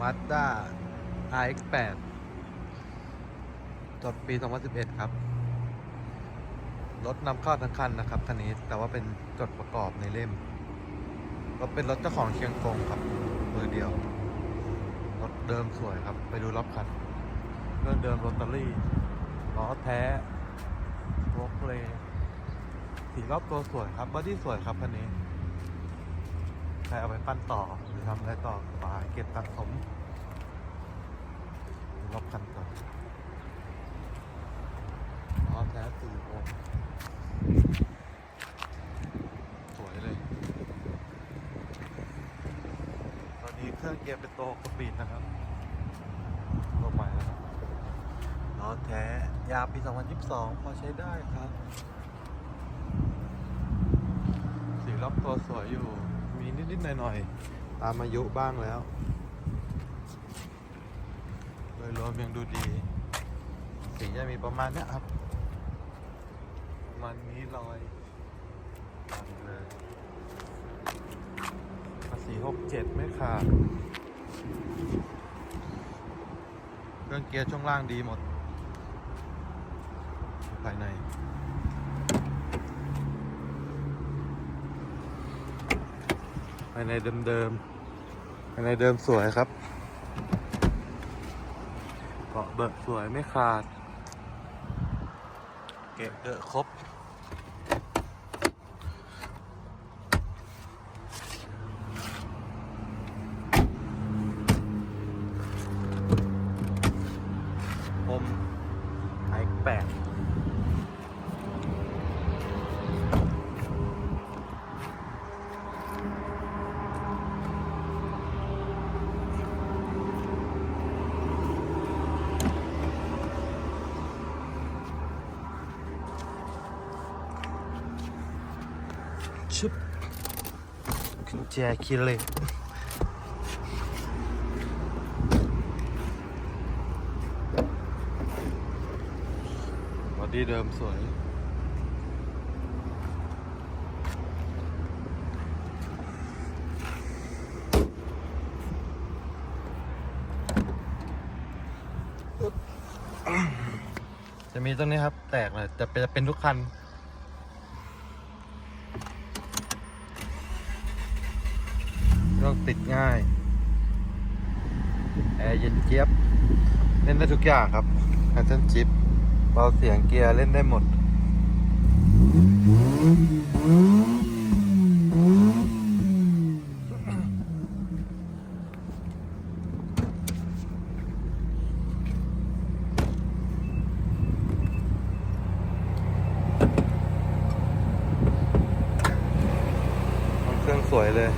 Mazda RX8 จดปี 2011 ครับ รถนำเข้าทั้งคันนะครับคันนี้แต่ว่าเป็นจดประกอบในเล่ม ก็เป็นรถเจ้าของเชียงกงครับมือเดียว รถเดิมสวยครับ ไปดูรอบคันเครื่องเดิมรถตอรี่ล้อแท้วกเลสีรอบตัวสวยครับบอดี้สวยครับคันนี้ รเอาไปปั้นต่อหรือทำอะไรต่อปายเก็บสะสมดูรอบคันก่อนล้อแท้สี่วงสวยเลย ตอนนี้เครื่องเกียร์เป็นโตวกระปีดนะครับตัวใหม่แล้วครับล้อแท้ยาปี 2022 พอใช้ได้ครับ สีรอบตัวสวยอยู่ มีนิดๆหน่อยๆ ตามอายุบ้างแล้ว โดยรวมยังดูดี สีจะมีประมาณนี้ครับ ประมาณนี้รอยตามเลยภาษีหกเจ็ดไม่ขาดเครื่องเกียร์ช่วงล่างดีหมด ภายในายในเดิมๆภายในเดิมสวยครับเกาะเบิกสวยไม่ขาด เก็บเดอะครบผมไอแปด ชุบกุญแจคีย์เล็กบอดี้เดิมสวยจะมีตรงนี้ครับ แตกเลยแต่เป็นจะเป็นทุกคัน เครื่องติดง่าย แอร์เย็นเจี๊ยบ เล่นได้ทุกอย่างครับแพทเทิร์นจิปเบาเสียงเกียร์เล่นได้หมด เครื่องสวยเลย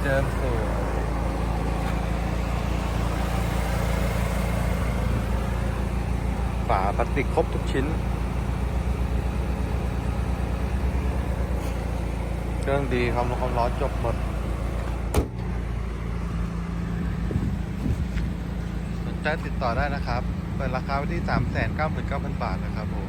บอดี้เดิมสวยฝาพลาสติกครบทุกชิ้น เครื่องดีความร้อนความร้อนจบหมด สนใจติดต่อได้นะครับ เปิดราคาไว้ที่ 399,000 บาทนะครับผม